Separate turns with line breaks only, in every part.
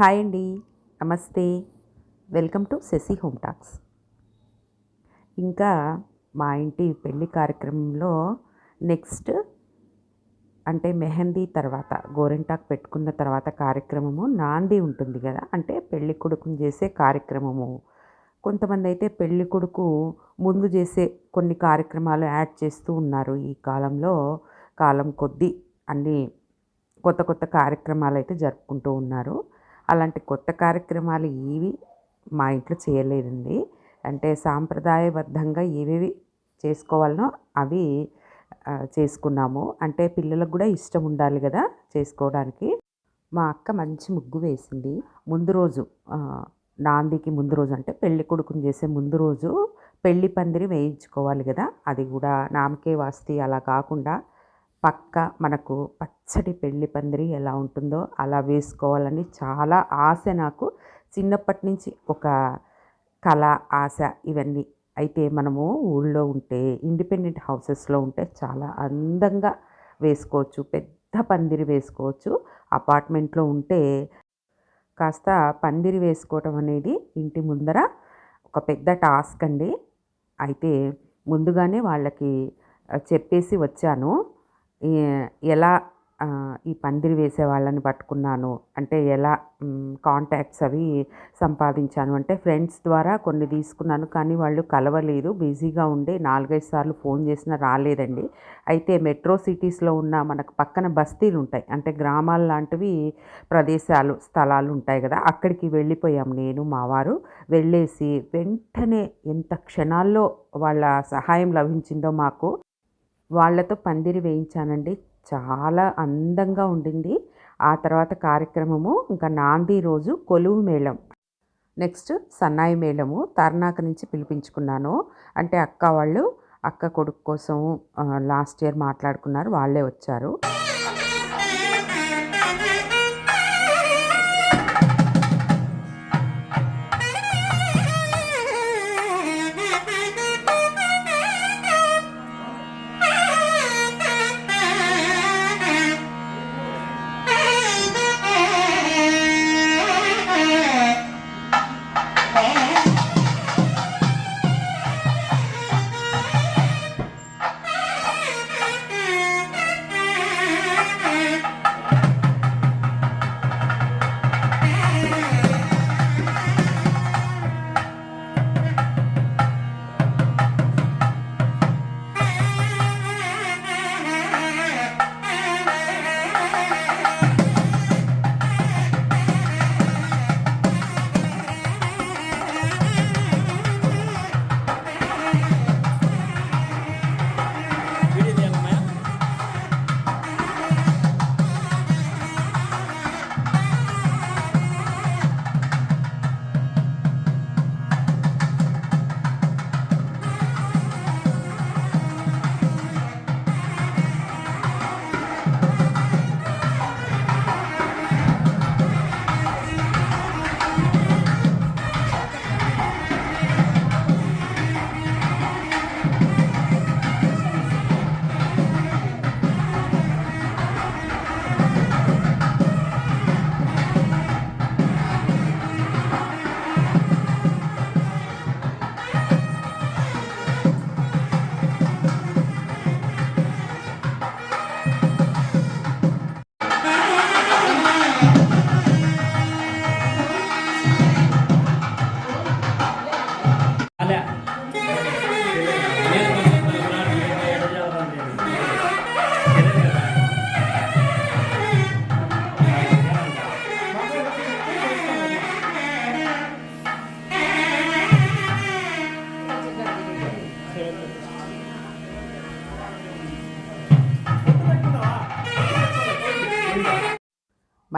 Hi అండి. నమస్తే. Welcome to Sashi home talks. ఇంకా మా ఇంటి పెళ్ళి కార్యక్రమంలో నెక్స్ట్ అంటే మెహందీ తర్వాత గోరింటాకు పెట్టుకున్న తర్వాత కార్యక్రమము నాంది ఉంటుంది కదా. అంటే పెళ్ళి కొడుకుని చేసే కార్యక్రమము. కొంతమంది అయితే పెళ్ళి కొడుకు ముందు చేసే కొన్ని కార్యక్రమాలు యాడ్ చేస్తూ ఉన్నారు. ఈ కాలంలో కాలం కొద్దీ అన్నీ కొత్త కొత్త కార్యక్రమాలు అయితే జరుపుకుంటూ ఉన్నారు. అలాంటి కొత్త కార్యక్రమాలు ఏవి మా ఇంట్లో చేయలేదండి. అంటే సాంప్రదాయబద్ధంగా ఏవేవి చేసుకోవాలనో అవి చేసుకున్నాము. అంటే పిల్లలకు కూడా ఇష్టం ఉండాలి కదా చేసుకోవడానికి. మా అక్క మంచి ముగ్గు వేసింది. ముందు రోజు నాందికి ముందు రోజు అంటే పెళ్ళి కొడుకుని చేసే ముందు రోజు పెళ్ళి పందిరి వేయించుకోవాలి కదా. అది కూడా నామకే వాస్తి అలా కాకుండా పక్క మనకు పచ్చడి పెళ్ళి పందిరి ఎలా ఉంటుందో అలా వేసుకోవాలని చాలా ఆశ నాకు. చిన్నప్పటి నుంచి ఒక కళ ఆశ ఇవన్నీ. అయితే మనము ఊళ్ళో ఉంటే ఇండిపెండెంట్ హౌసెస్లో ఉంటే చాలా అందంగా వేసుకోవచ్చు పెద్ద పందిరి వేసుకోవచ్చు. అపార్ట్మెంట్లో ఉంటే కాస్త పందిరి వేసుకోవటం అనేది ఇంటి ముందర ఒక పెద్ద టాస్క్ అండి. అయితే ముందుగానే వాళ్ళకి చెప్పేసి వచ్చాను. ఎలా ఈ పందిరి వేసే వాళ్ళని పట్టుకున్నాను అంటే ఎలా కాంటాక్ట్స్ అవి సంపాదించాను అంటే ఫ్రెండ్స్ ద్వారా కొన్ని తీసుకున్నాను కానీ వాళ్ళు కలవలేదు. బిజీగా ఉండే నాలుగైదు సార్లు ఫోన్ చేసినా రాలేదండి. అయితే మెట్రో సిటీస్లో ఉన్న మనకు పక్కన బస్తీలు ఉంటాయి అంటే గ్రామాల లాంటివి ప్రదేశాలు స్థలాలు ఉంటాయి కదా అక్కడికి వెళ్ళిపోయాం నేను మా వారు. వెళ్ళేసి వెంటనే ఎంత క్షణాల్లో వాళ్ళ సహాయం లభించిందో మాకు వాళ్ళతో పందిరి వేయించానండి. చాలా అందంగా ఉండింది. ఆ తర్వాత కార్యక్రమము ఇంకా నాంది రోజు కొలువు మేళం. నెక్స్ట్ సన్నాయి మేళము తర్నాక నుంచి పిలిపించుకున్నాను. అంటే అక్క వాళ్ళు అక్క కొడుకు కోసం లాస్ట్ ఇయర్ మాట్లాడుకున్నారు. వాళ్ళే వచ్చారు.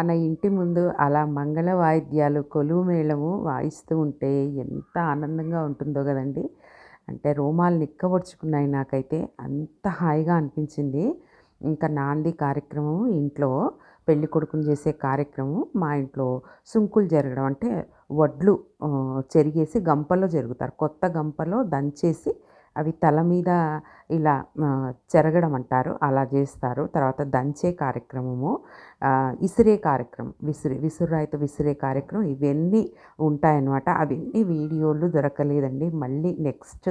మన ఇంటి ముందు అలా మంగళ వాయిద్యాలు కొలువు మేళము వాయిస్తూ ఉంటే ఎంత ఆనందంగా ఉంటుందో కదండి. అంటే రోమాలు నిక్కబొడుచుకున్నాయి నాకైతే. అంత హాయిగా అనిపించింది. ఇంకా నాంది కార్యక్రమం ఇంట్లో పెళ్ళి కొడుకుని చేసే కార్యక్రమం మా ఇంట్లో సుంకులు జరగడం అంటే వడ్లు చెరిగేసి గంపలో జరుగుతారు. కొత్త గంపలో దంచేసి అవి తల మీద ఇలా చెరగడం అంటారు. అలా చేస్తారు. తర్వాత దంచే కార్యక్రమము ఇసిరే కార్యక్రమం విసిరి విసురాయితో విసిరే కార్యక్రమం ఇవన్నీ ఉంటాయన్నమాట. అవన్నీ వీడియోలు దొరకలేదండి. మళ్ళీ నెక్స్ట్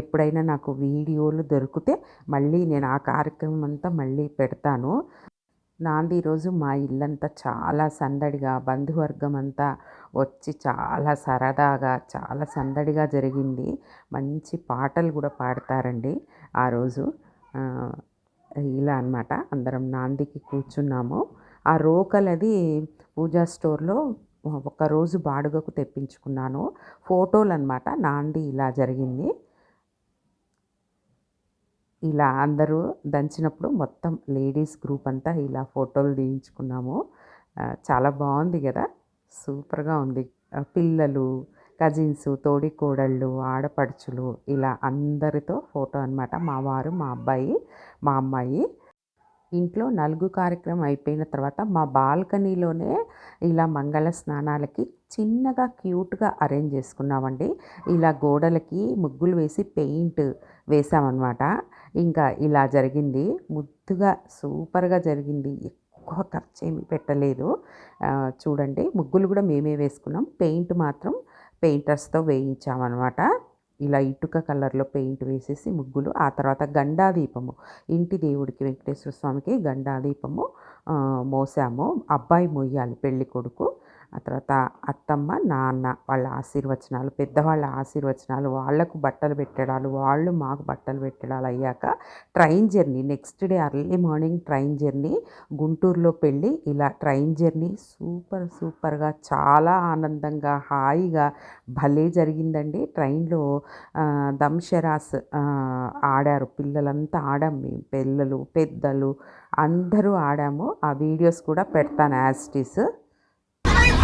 ఎప్పుడైనా నాకు వీడియోలు దొరికితే మళ్ళీ నేను ఆ కార్యక్రమం అంతా మళ్ళీ పెడతాను. నాంది రోజు మా ఇల్లంతా చాలా సందడిగా బంధువర్గం అంతా వచ్చి చాలా సరదాగా చాలా సందడిగా జరిగింది. మంచి పాటలు కూడా పాడతారండి ఆ రోజు. ఇలా అన్నమాట. అందరం నాందికి కూర్చున్నాము. ఆ రోకలది పూజా స్టోర్లో ఒక రోజు బాడుగకు తెప్పించుకున్నాను. ఫోటోలు అనమాట నాంది ఇలా జరిగింది. ఇలా అందరూ దంచినప్పుడు మొత్తం లేడీస్ గ్రూప్ అంతా ఇలా ఫోటోలు తీయించుకున్నాము. చాలా బాగుంది కదా. సూపర్గా ఉంది. పిల్లలు కజిన్స్ తోడి కోడళ్ళు ఆడపడుచులు ఇలా అందరితో ఫోటో అన్నమాట. మా వారు మా అబ్బాయి మా అమ్మాయి. ఇంట్లో నలుగు కార్యక్రమం అయిపోయిన తర్వాత మా బాల్కనీలోనే ఇలా మంగళ స్నానాలకి చిన్నగా క్యూట్గా అరేంజ్ చేసుకున్నామండి. ఇలా గోడలకి ముగ్గులు వేసి పెయింట్ వేసామన్నమాట. ఇంకా ఇలా జరిగింది. ముద్దుగా సూపర్గా జరిగింది. ఎక్కువ ఖర్చు ఏమీ పెట్టలేదు చూడండి ముగ్గులు కూడా మేమే వేసుకున్నాం. పెయింట్ మాత్రం పెయింటర్స్తో వేయించామన్నమాట. ఇలా ఇటుక కలర్లో పెయింట్ వేసేసి ముగ్గులు ఆ తర్వాత గండాదీపము. ఇంటి దేవుడికి వెంకటేశ్వర స్వామికి గండాదీపము మోసాము. అబ్బాయి మొయ్యాలి పెళ్ళి కొడుకు ఆ తర్వాత అత్తమ్మ నాన్న వాళ్ళ ఆశీర్వచనాలు పెద్దవాళ్ళ ఆశీర్వచనాలు వాళ్ళకు బట్టలు పెట్టడాలు వాళ్ళు మాకు బట్టలు పెట్టడాలు అయ్యాక train journey next day early morning train journey గుంటూరులో పెళ్ళి ఇలా ట్రైన్ జర్నీ సూపర్ సూపర్గా చాలా ఆనందంగా హాయిగా భలే జరిగిందండి. ట్రైన్లో దంశరాస్ దమ్షరాస్ ఆడారు. పిల్లలంతా ఆడాం మేము పిల్లలు పెద్దలు అందరూ ఆడాము. ఆ వీడియోస్ కూడా పెడతాను యాస్టీస్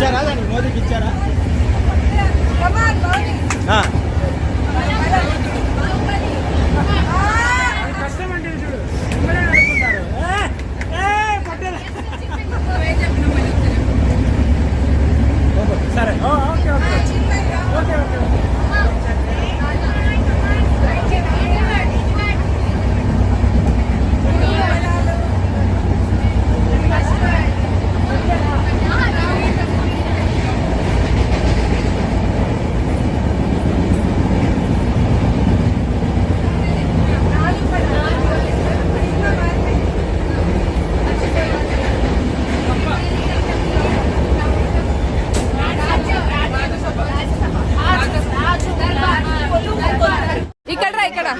ఇచ్చారా దానికి? మోదీకి ఇచ్చారా?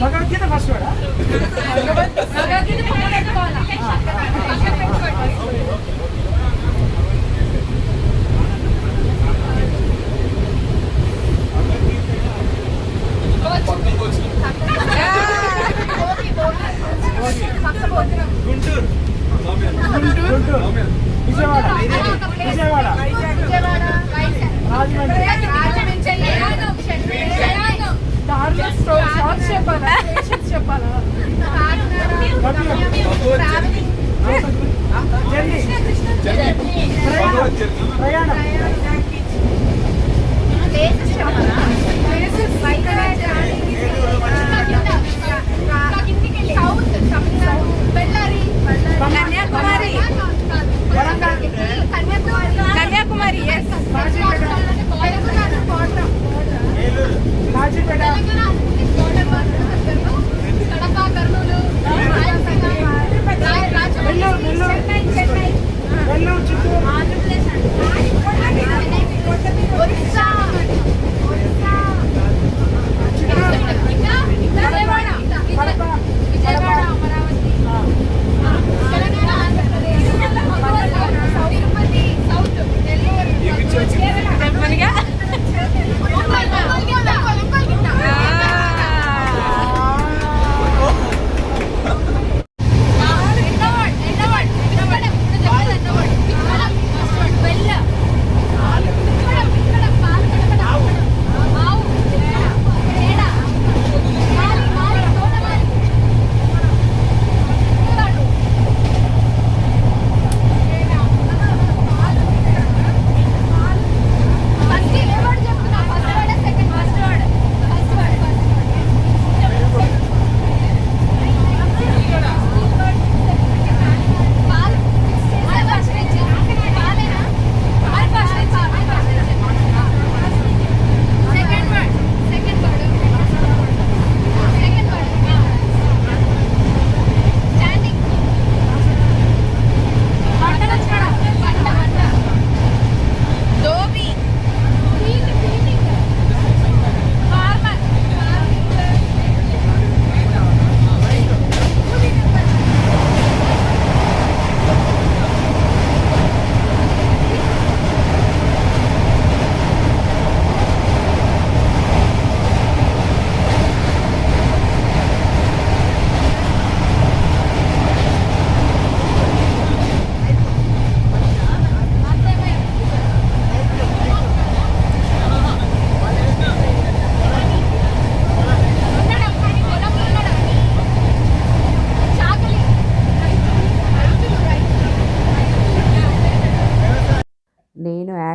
భగవద్గీత
గుంటూరు.
గుంటూరు. విజయవాడ.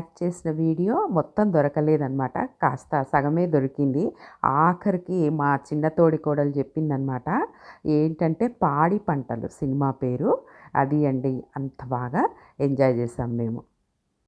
ప్యాక్ చేసిన వీడియో మొత్తం దొరకలేదనమాట కాస్త సగమే దొరికింది. ఆఖరికి మా చిన్న తోడి కోడలు చెప్పిందనమాట ఏంటంటే పాడి పంటలు సినిమా పేరు. అది అండి అంత బాగా ఎంజాయ్ చేసాం మేము.